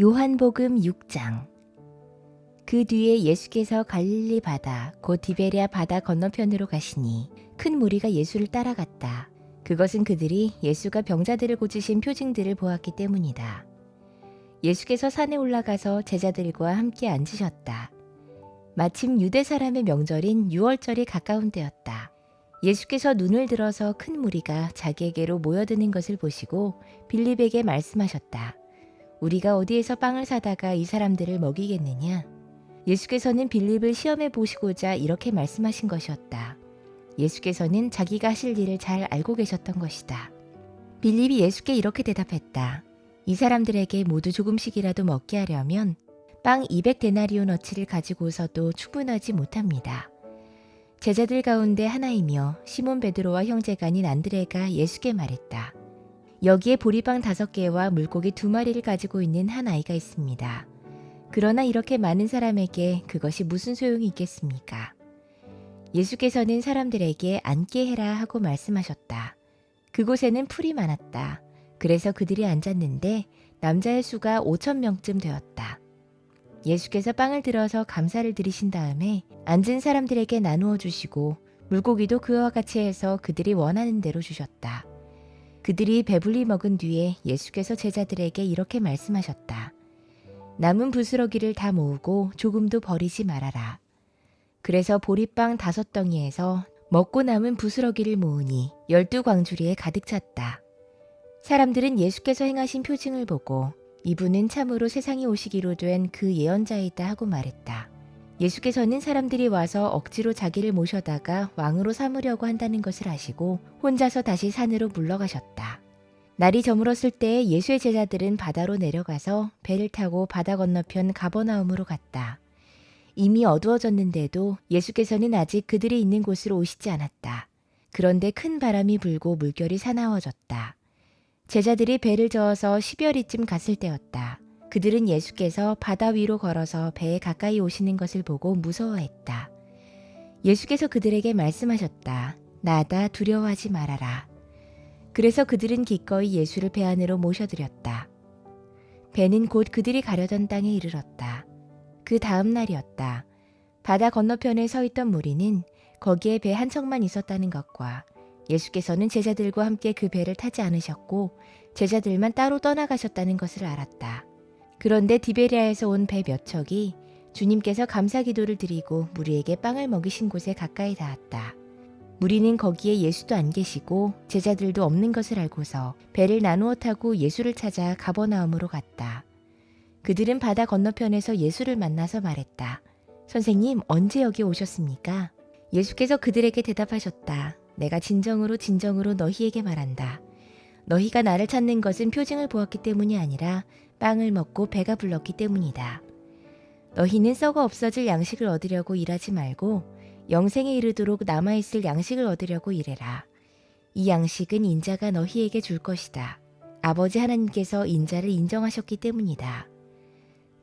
요한복음 6장 그 뒤에 예수께서 갈릴리 바다 곧 디베리아 바다 건너편으로 가시니 큰 무리가 예수를 따라갔다. 그것은 그들이 예수가 병자들을 고치신 표징들을 보았기 때문이다. 예수께서 산에 올라가서 제자들과 함께 앉으셨다. 마침 유대 사람의 명절인 유월절이 가까운 때였다. 예수께서 눈을 들어서 큰 무리가 자기에게로 모여드는 것을 보시고 빌립에게 말씀하셨다. 우리가 어디에서 빵을 사다가 이 사람들을 먹이겠느냐? 예수께서는 빌립을 시험해 보시고자 이렇게 말씀하신 것이었다. 예수께서는 자기가 하실 일을 잘 알고 계셨던 것이다. 빌립이 예수께 이렇게 대답했다. 이 사람들에게 모두 조금씩이라도 먹게 하려면 빵 200데나리오너치를 가지고서도 충분하지 못합니다. 제자들 가운데 하나이며 시몬 베드로와 아닌 안드레가 예수께 말했다. 여기에 보리빵 다섯 개와 물고기 두 마리를 가지고 있는 한 아이가 있습니다. 그러나 이렇게 많은 사람에게 그것이 무슨 소용이 있겠습니까? 예수께서는 사람들에게 앉게 해라 하고 말씀하셨다. 그곳에는 풀이 많았다. 그래서 그들이 앉았는데 남자의 수가 5천 명쯤 되었다. 예수께서 빵을 들어서 감사를 드리신 다음에 앉은 사람들에게 나누어 주시고 물고기도 그와 같이 해서 그들이 원하는 대로 주셨다. 그들이 배불리 먹은 뒤에 예수께서 제자들에게 이렇게 말씀하셨다. 남은 부스러기를 다 모으고 조금도 버리지 말아라. 그래서 보리빵 다섯 덩이에서 먹고 남은 부스러기를 모으니 열두 광주리에 가득 찼다. 사람들은 예수께서 행하신 표징을 보고 이분은 참으로 세상에 오시기로 된 그 예언자이다 하고 말했다. 예수께서는 사람들이 와서 억지로 자기를 모셔다가 왕으로 삼으려고 한다는 것을 아시고 혼자서 다시 산으로 물러가셨다. 날이 저물었을 때 예수의 제자들은 바다로 내려가서 배를 타고 바다 건너편 가버나움으로 갔다. 이미 어두워졌는데도 예수께서는 아직 그들이 있는 곳으로 오시지 않았다. 그런데 큰 바람이 불고 물결이 사나워졌다. 제자들이 배를 저어서 10여리쯤 갔을 때였다. 그들은 예수께서 바다 위로 걸어서 배에 가까이 오시는 것을 보고 무서워했다. 예수께서 그들에게 말씀하셨다. 나다 두려워하지 말아라. 그래서 그들은 기꺼이 예수를 배 안으로 모셔들였다. 배는 곧 그들이 가려던 땅에 이르렀다. 그 다음 날이었다. 바다 건너편에 서 있던 무리는 거기에 배 한 척만 있었다는 것과 예수께서는 제자들과 함께 그 배를 타지 않으셨고 제자들만 따로 떠나가셨다는 것을 알았다. 그런데 디베리아에서 온 배 몇 척이 주님께서 감사 기도를 드리고 무리에게 빵을 먹이신 곳에 가까이 닿았다. 무리는 거기에 예수도 안 계시고 제자들도 없는 것을 알고서 배를 나누어 타고 예수를 찾아 가버나움으로 갔다. 그들은 바다 건너편에서 예수를 만나서 말했다. 선생님, 언제 여기 오셨습니까? 예수께서 그들에게 대답하셨다. 내가 진정으로 진정으로 너희에게 말한다. 너희가 나를 찾는 것은 표징을 보았기 때문이 아니라 빵을 먹고 배가 불렀기 때문이다. 너희는 썩어 없어질 양식을 얻으려고 일하지 말고 영생에 이르도록 남아있을 양식을 얻으려고 일해라. 이 양식은 인자가 너희에게 줄 것이다. 아버지 하나님께서 인자를 인정하셨기 때문이다.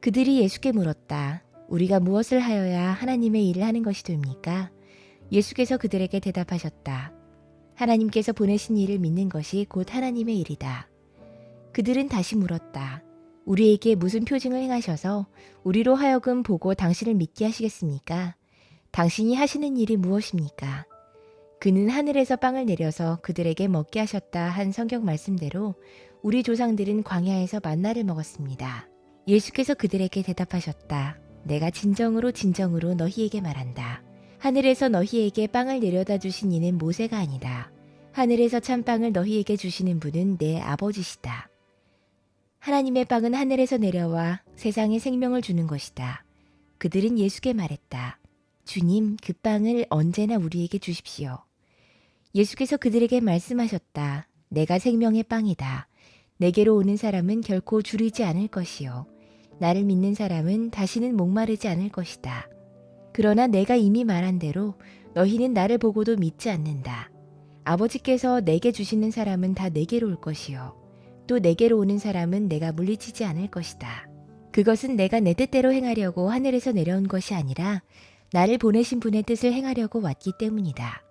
그들이 예수께 물었다. 우리가 무엇을 하여야 하나님의 일을 하는 것이 됩니까? 예수께서 그들에게 대답하셨다. 하나님께서 보내신 일을 믿는 것이 곧 하나님의 일이다. 그들은 다시 물었다. 우리에게 무슨 표징을 행하셔서 우리로 하여금 보고 당신을 믿게 하시겠습니까? 당신이 하시는 일이 무엇입니까? 그는 하늘에서 빵을 내려서 그들에게 먹게 하셨다 한 성경 말씀대로 우리 조상들은 광야에서 만나를 먹었습니다. 예수께서 그들에게 대답하셨다. 내가 진정으로 진정으로 너희에게 말한다. 하늘에서 너희에게 빵을 내려다 주신 이는 모세가 아니다. 하늘에서 참 빵을 너희에게 주시는 분은 내 아버지시다. 하나님의 빵은 하늘에서 내려와 세상에 생명을 주는 것이다. 그들은 예수께 말했다. 주님, 그 빵을 언제나 우리에게 주십시오. 예수께서 그들에게 말씀하셨다. 내가 생명의 빵이다. 내게로 오는 사람은 결코 줄이지 않을 것이요. 나를 믿는 사람은 다시는 목마르지 않을 것이다. 그러나 내가 이미 말한 대로 너희는 나를 보고도 믿지 않는다. 아버지께서 내게 주시는 사람은 다 내게로 올 것이요. 또 내게로 오는 사람은 내가 물리치지 않을 것이다. 그것은 내가 내 뜻대로 행하려고 하늘에서 내려온 것이 아니라 나를 보내신 분의 뜻을 행하려고 왔기 때문이다.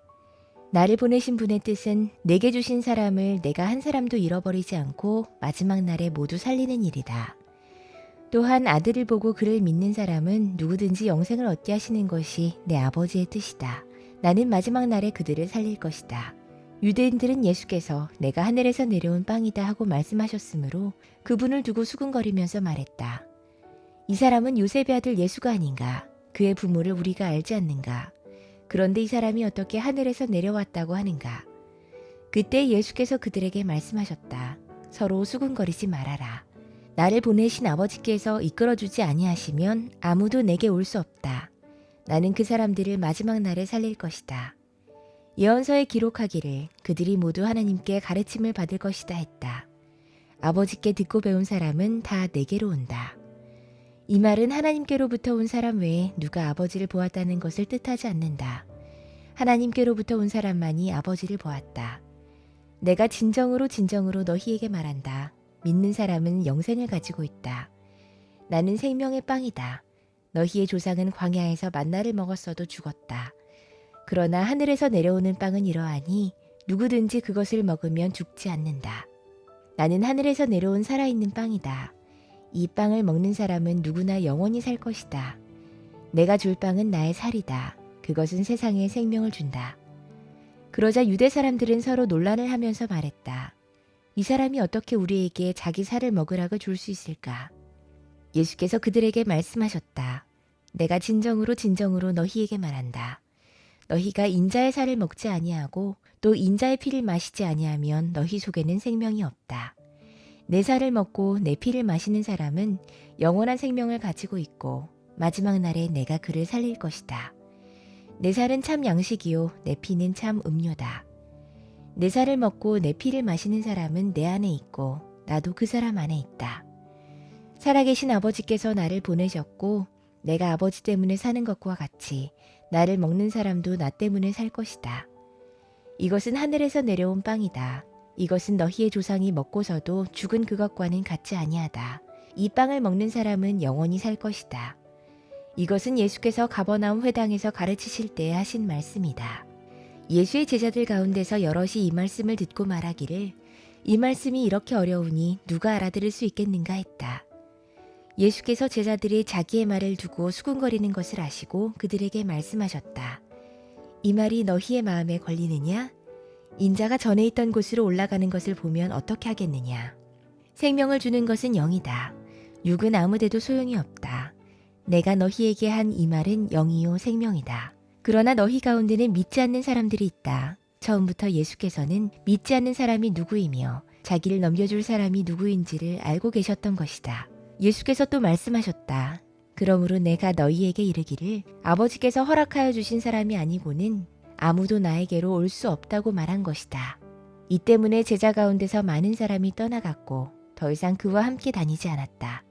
나를 보내신 분의 뜻은 내게 주신 사람을 내가 한 사람도 잃어버리지 않고 마지막 날에 모두 살리는 일이다. 또한 아들을 보고 그를 믿는 사람은 누구든지 영생을 얻게 하시는 것이 내 아버지의 뜻이다. 나는 마지막 날에 그들을 살릴 것이다. 유대인들은 예수께서 내가 하늘에서 내려온 빵이다 하고 말씀하셨으므로 그분을 두고 수군거리면서 말했다. 이 사람은 요셉의 아들 예수가 아닌가? 그의 부모를 우리가 알지 않는가? 그런데 이 사람이 어떻게 하늘에서 내려왔다고 하는가? 그때 예수께서 그들에게 말씀하셨다. 서로 수군거리지 말아라. 나를 보내신 아버지께서 이끌어주지 아니하시면 아무도 내게 올 수 없다. 나는 그 사람들을 마지막 날에 살릴 것이다. 예언서에 기록하기를 그들이 모두 하나님께 가르침을 받을 것이다 했다. 아버지께 듣고 배운 사람은 다 내게로 온다. 이 말은 하나님께로부터 온 사람 외에 누가 아버지를 보았다는 것을 뜻하지 않는다. 하나님께로부터 온 사람만이 아버지를 보았다. 내가 진정으로 진정으로 너희에게 말한다. 믿는 사람은 영생을 가지고 있다. 나는 생명의 빵이다. 너희의 조상은 광야에서 만나를 먹었어도 죽었다. 그러나 하늘에서 내려오는 빵은 이러하니 누구든지 그것을 먹으면 죽지 않는다. 나는 하늘에서 내려온 살아있는 빵이다. 이 빵을 먹는 사람은 누구나 영원히 살 것이다. 내가 줄 빵은 나의 살이다. 그것은 세상에 생명을 준다. 그러자 유대 사람들은 서로 논란을 하면서 말했다. 이 사람이 어떻게 우리에게 자기 살을 먹으라고 줄 수 있을까? 예수께서 그들에게 말씀하셨다. 내가 진정으로 진정으로 너희에게 말한다. 너희가 인자의 살을 먹지 아니하고 또 인자의 피를 마시지 아니하면 너희 속에는 생명이 없다. 내 살을 먹고 내 피를 마시는 사람은 영원한 생명을 가지고 있고 마지막 날에 내가 그를 살릴 것이다. 내 살은 참 양식이요 내 피는 참 음료다. 내 살을 먹고 내 피를 마시는 사람은 내 안에 있고 나도 그 사람 안에 있다. 살아계신 아버지께서 나를 보내셨고 내가 아버지 때문에 사는 것과 같이 나를 먹는 사람도 나 때문에 살 것이다. 이것은 하늘에서 내려온 빵이다. 이것은 너희의 조상이 먹고서도 죽은 그것과는 같지 아니하다. 이 빵을 먹는 사람은 영원히 살 것이다. 이것은 예수께서 가버나움 회당에서 가르치실 때 하신 말씀이다. 예수의 제자들 가운데서 여럿이 이 말씀을 듣고 말하기를 이 말씀이 이렇게 어려우니 누가 알아들을 수 있겠는가 했다. 예수께서 제자들이 자기의 말을 두고 수군거리는 것을 아시고 그들에게 말씀하셨다. 이 말이 너희의 마음에 걸리느냐? 인자가 전에 있던 곳으로 올라가는 것을 보면 어떻게 하겠느냐? 생명을 주는 것은 영이다. 육은 아무데도 소용이 없다. 내가 너희에게 한 이 말은 영이요 생명이다. 그러나 너희 가운데는 믿지 않는 사람들이 있다. 처음부터 예수께서는 믿지 않는 사람이 누구이며 자기를 넘겨줄 사람이 누구인지를 알고 계셨던 것이다. 예수께서 또 말씀하셨다. 그러므로 내가 너희에게 이르기를 아버지께서 허락하여 주신 사람이 아니고는 아무도 나에게로 올 수 없다고 말한 것이다. 이 때문에 제자 가운데서 많은 사람이 떠나갔고 더 이상 그와 함께 다니지 않았다.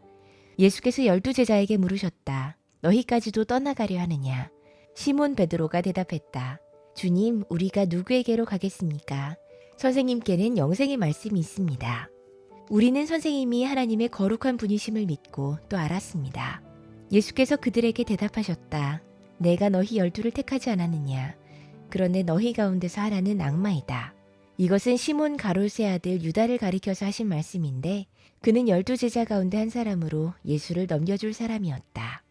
예수께서 열두 제자에게 물으셨다. 너희까지도 떠나가려 하느냐? 시몬 베드로가 대답했다. 주님, 우리가 누구에게로 가겠습니까? 선생님께는 영생의 말씀이 있습니다. 우리는 선생님이 하나님의 거룩한 분이심을 믿고 또 알았습니다. 예수께서 그들에게 대답하셨다. 내가 너희 열두를 택하지 않았느냐? 그런데 너희 가운데서 하나는 악마이다. 이것은 시몬 가롤세 아들 유다를 가리켜서 하신 말씀인데 그는 열두 제자 가운데 한 사람으로 예수를 넘겨줄 사람이었다.